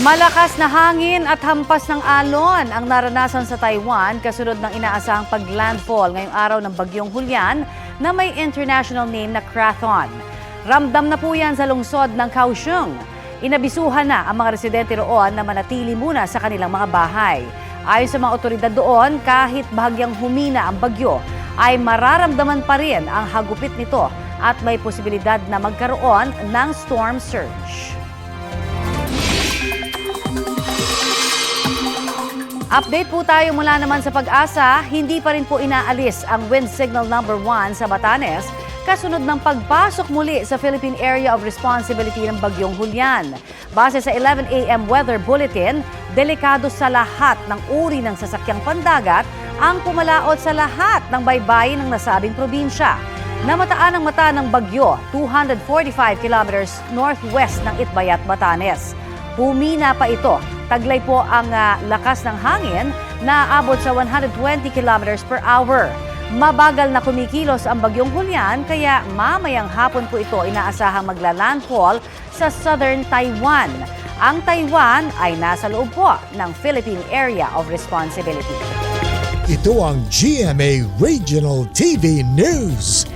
Malakas na hangin at hampas ng alon ang naranasan sa Taiwan kasunod ng inaasahang paglandfall ngayong araw ng bagyong Hulyan na may international name na Krathon. Ramdam na po yan sa lungsod ng Kaohsiung. Inabisuhan na ang mga residente roon na manatili muna sa kanilang mga bahay. Ayon sa mga otoridad doon, kahit bahagyang humina ang bagyo, ay mararamdaman pa rin ang hagupit nito at may posibilidad na magkaroon ng storm surge. Update po tayo mula naman sa pag-asa, hindi pa rin po inaalis ang wind signal number 1 sa Batanes kasunod ng pagpasok muli sa Philippine Area of Responsibility ng Bagyong Hulyan. Base sa 11 a.m. weather bulletin, delikado sa lahat ng uri ng sasakyang pandagat ang pumalaot sa lahat ng baybayin ng nasabing probinsya. Namataan ang mata ng bagyo 245 kilometers northwest ng Itbayat, Batanes. Humina pa ito. Taglay po ang ah, lakas ng hangin na aabot sa 120 kilometers per hour. Mabagal na kumikilos ang bagyong Hulyan kaya mamayang hapon po ito inaasahang maglalandfall sa southern Taiwan. Ang Taiwan ay nasa loob po ng Philippine Area of Responsibility. Ito ang GMA Regional TV News.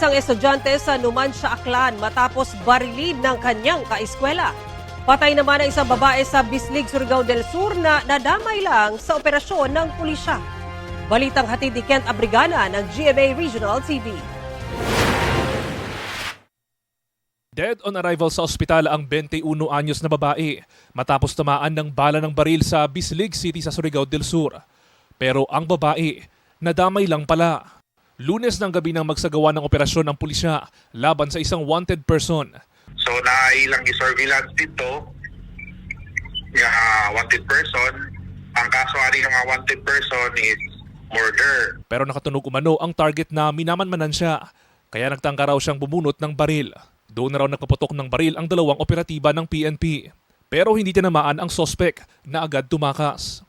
Isang estudyante sa Numancia, Aklan matapos barilin ng kanyang kaeskwela. Patay naman ang isang babae sa Bislig, Surigao del Sur na nadamay lang sa operasyon ng pulisya. Balitang hatid ni Kent Abrigana ng GMA Regional TV. Dead on arrival sa ospital ang 21 anyos na babae matapos tamaan ng bala ng baril sa Bislig City sa Surigao del Sur. Pero ang babae, nadamay lang pala. Lunes ng gabi nang magsagawa ng operasyon ng pulisya laban sa isang wanted person. So na ilang surveillance dito nga wanted person. Ang kaso ani ng mga wanted person is murder. Pero nakatunog umano ang target na minamanmanan siya. Kaya nagtangka raw siyang bumunot ng baril. Doon na raw nagpaputok ng baril ang dalawang operatiba ng PNP. Pero hindi tinamaan ang sospek na agad tumakas.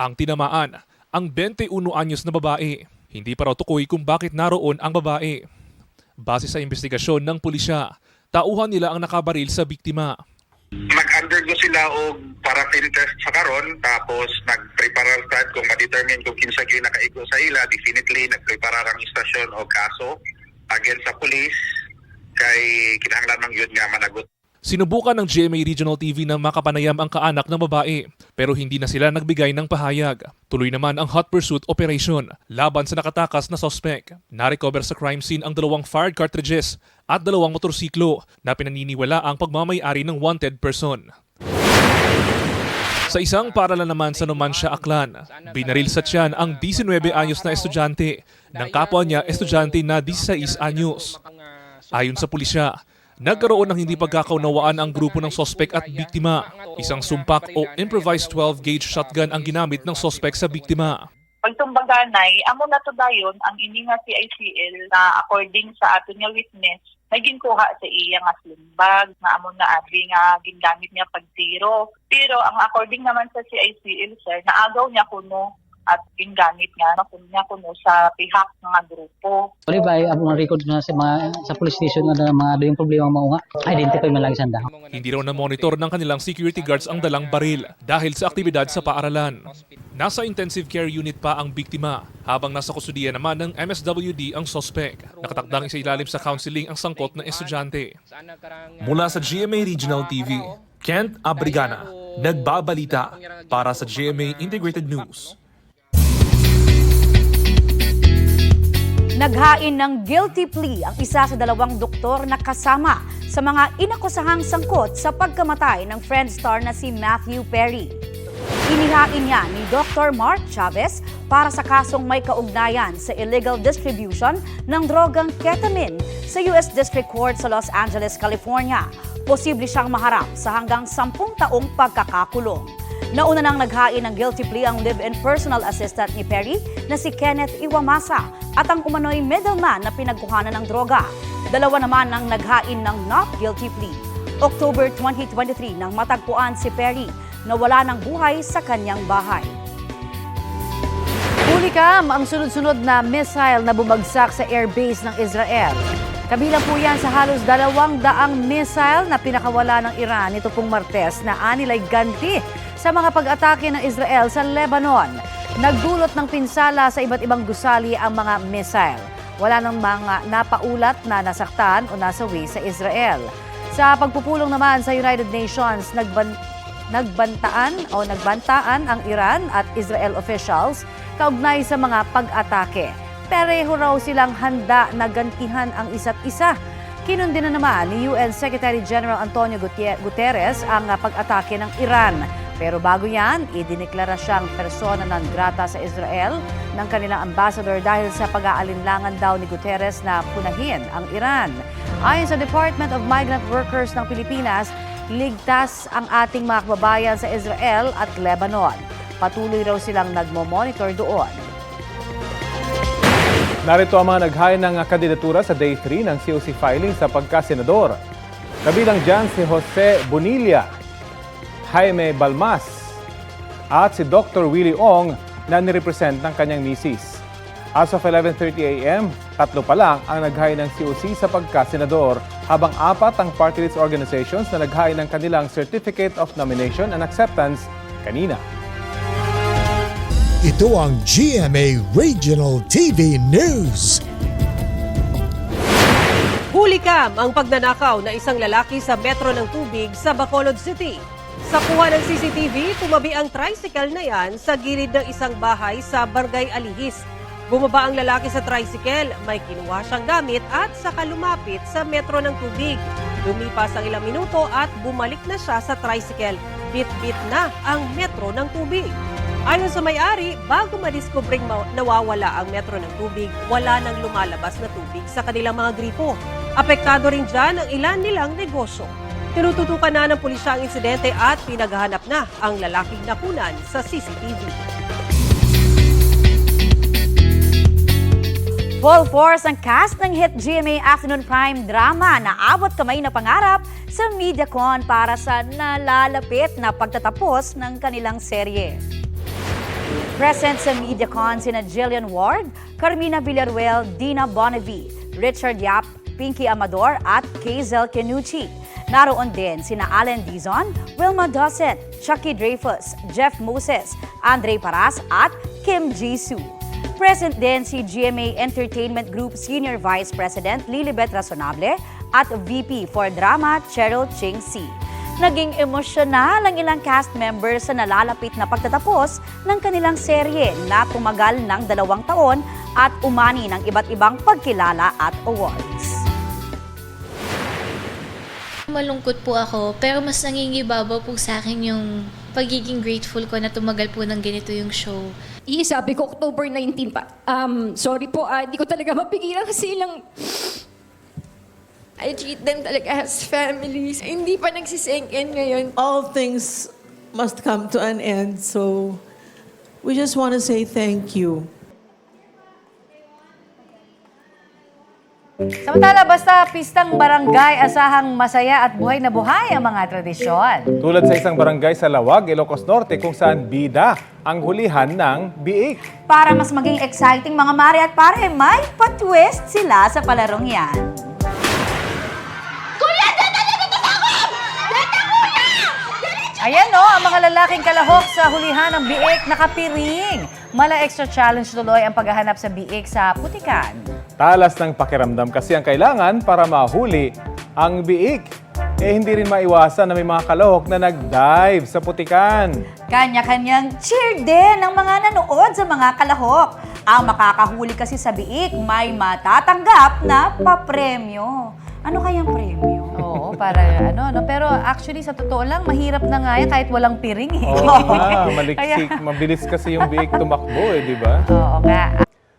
Ang tinamaan, ang 21 anyos na babae. Hindi pa raw tukoy kung bakit naroon ang babae. Base sa investigasyon ng pulisya, tauhan nila ang nakabaril sa biktima. Nag-undergo sila og paraffin test sa karon tapos nag-prepare start kung ma-determine kung kinsa gyud nakaigo sa ila definitely nag-prepare ang istasyon o kaso against sa police kay kinahanglan man yun nga managot Sinubukan ng GMA Regional TV na makapanayam ang kaanak ng babae pero hindi na sila nagbigay ng pahayag. Tuloy naman ang hot pursuit operation laban sa nakatakas na sospek. Narecover sa crime scene ang dalawang fired cartridges at dalawang motorsiklo na pinaniniwala ang pagmamayari ng wanted person. Sa isang paralan naman sa Numancia, Aklan, binaril sa tiyan ang 19 anyos na estudyante ng kapwa niya estudyante na 16 anyos. Ayon sa pulisya, nagkaroon ng hindi pagkakaunawaan ang grupo ng sospek at biktima. Isang sumpak o improvised 12-gauge shotgun ang ginamit ng sospek sa biktima. pagtumbaganay, amo na to dayon ang ini nga si ICL na according sa ato nga witness, naging kuha sa iya nga slimbag na amo na abi nga gingamit niya pagtiro. Pero ang according naman sa CICL sir, naagaw niya kuno at gingamit nga na kuno niya kuno sa pihak nga grupo. Kali ba ang mga record na sa mga sa police station na mga yung problema mao nga identify man lang sanda. Hindi raw na-monitor ng kanilang security guards ang dalang baril dahil sa aktibidad sa paaralan. Nasa intensive care unit pa ang biktima habang nasa kusudiya naman ng MSWD ang sospek. Nakatakdang isa ilalim sa counseling ang sangkot ng estudyante. Mula sa GMA Regional TV, Kent Abrigana, nagbabalita para sa GMA Integrated News. Naghain ng guilty plea ang isa sa dalawang doktor na kasama sa mga inakusahang sangkot sa pagkamatay ng friend star na si Matthew Perry. Inihain niya ni Dr. Mark Chavez para sa kasong may kaugnayan sa illegal distribution ng drogang ketamine sa U.S. District Court sa Los Angeles, California. Posible siyang maharap sa hanggang 10 taong pagkakakulong. Nauna nang naghain ng guilty plea ang live-in personal assistant ni Perry na si Kenneth Iwamasa at ang umano'y middleman na pinagkuhanan ng droga. Dalawa naman ang naghain ng not guilty plea. October 2023 nang matagpuan si Perry na wala ng buhay sa kanyang bahay. Huli kam ang sunod-sunod na missile na bumagsak sa airbase ng Israel. Kabilang po yan sa halos dalawang daang missile na pinakawala ng Iran nito pong Martes na anilay ganti sa mga pag-atake ng Israel sa Lebanon. Nagdulot ng pinsala sa iba't ibang gusali ang mga missile. Wala nang mga napaulat na nasaktan o nasawi sa Israel. Sa pagpupulong naman sa United Nations, nagban nagbantaan o nagbantaan ang Iran at Israel officials kaugnay sa mga pag-atake. Pareho raw silang handa na gantihan ang isa't isa. Kinundi na naman ni UN Secretary General Antonio Guterres ang pag-atake ng Iran. Pero bago yan, idineklara siyang persona non grata sa Israel ng kanilang ambassador dahil sa pag-aalinlangan daw ni Guterres na punahin ang Iran. Ayon sa Department of Migrant Workers ng Pilipinas, ligtas ang ating mga kababayan sa Israel at Lebanon. Patuloy raw silang nagmo-monitor doon. Narito ang mga naghain ng kandidatura sa Day 3 ng COC filing sa pagkasenador. Kabilang dyan si Jose Bonilla, Jaime Balmas, at si Dr. Willie Ong na nirepresent ng kanyang misis. As of 11.30 a.m., tatlo pa lang ang naghain ng COC sa pagkasenador, habang apat ang party list organizations na naghain ng kanilang Certificate of Nomination and Acceptance kanina. Ito ang GMA Regional TV News. Hulikam ang pagnanakaw na isang lalaki sa metro ng tubig sa Bacolod City. Sa kuha ng CCTV, tumabi ang tricycle na yan sa gilid ng isang bahay sa Barangay Alihis. Bumaba ang lalaki sa tricycle, may kinuha siyang gamit at saka lumapit sa metro ng tubig. Lumipas ang ilang minuto at bumalik na siya sa tricycle. Bit-bit na ang metro ng tubig. Ayon sa may-ari, bago madiskubring ma- nawawala ang metro ng tubig, wala nang lumalabas na tubig sa kanilang mga gripo. Apektado rin dyan ang ilan nilang negosyo. Tinututukan na ng pulisya ang insidente at pinaghahanap na ang lalaking nakunan sa CCTV. Full force ang cast ng hit GMA Afternoon Prime drama na abot kamay na pangarap sa MediaCon para sa nalalapit na pagtatapos ng kanilang serye. Present sa MediaCon sina Jillian Ward, Carmina Villaruel, Dina Bonnevie, Richard Yap, Pinky Amador at Kazel Kenuchi. Naroon din sina Allen Dizon, Wilma Dawson, Chucky Dreyfus, Jeff Moses, Andre Paras at Kim Jisoo. Present din si GMA Entertainment Group Senior Vice President Lilibet Razonable at VP for Drama Cheryl Ching Si. Naging emosyonal ang ilang cast members sa nalalapit na pagtatapos ng kanilang serye na tumagal ng dalawang taon at umani ng iba't ibang pagkilala at awards. Malungkot po ako, pero mas nangingibabaw po sa akin yung pagiging grateful ko na tumagal po ng ganito yung show. Iisabi ko October 19 pa. Um, sorry po, ah, hindi ko talaga mapigilan kasi lang I treat them talaga as families. Hindi pa nagsisink in ngayon. all things must come to an end. So we just want to say thank you. Samantala, basta pistang barangay, asahang masaya at buhay na buhay ang mga tradisyon. Tulad sa isang barangay sa Lawag, Ilocos Norte kung saan bida ang hulihan ng biik. Para mas maging exciting mga mare at pare, may pa-twist sila sa palarong yan. Ayan no, ang mga lalaking kalahok sa hulihan ng biik nakapiring. Mala extra challenge tuloy ang paghahanap sa biik sa putikan. Talas ng pakiramdam kasi ang kailangan para mahuli ang biik. Eh hindi rin maiwasan na may mga kalahok na nag-dive sa putikan. Kanya-kanyang cheer din ng mga nanood sa mga kalahok. Ang makakahuli kasi sa biik may matatanggap na papremyo. Ano kayang premyo? Oo, para ano, no? Pero actually, sa totoo lang, mahirap na nga yan kahit walang piring eh. Oo nga, maliksik. Mabilis kasi yung biik tumakbo eh, di ba? Oo nga.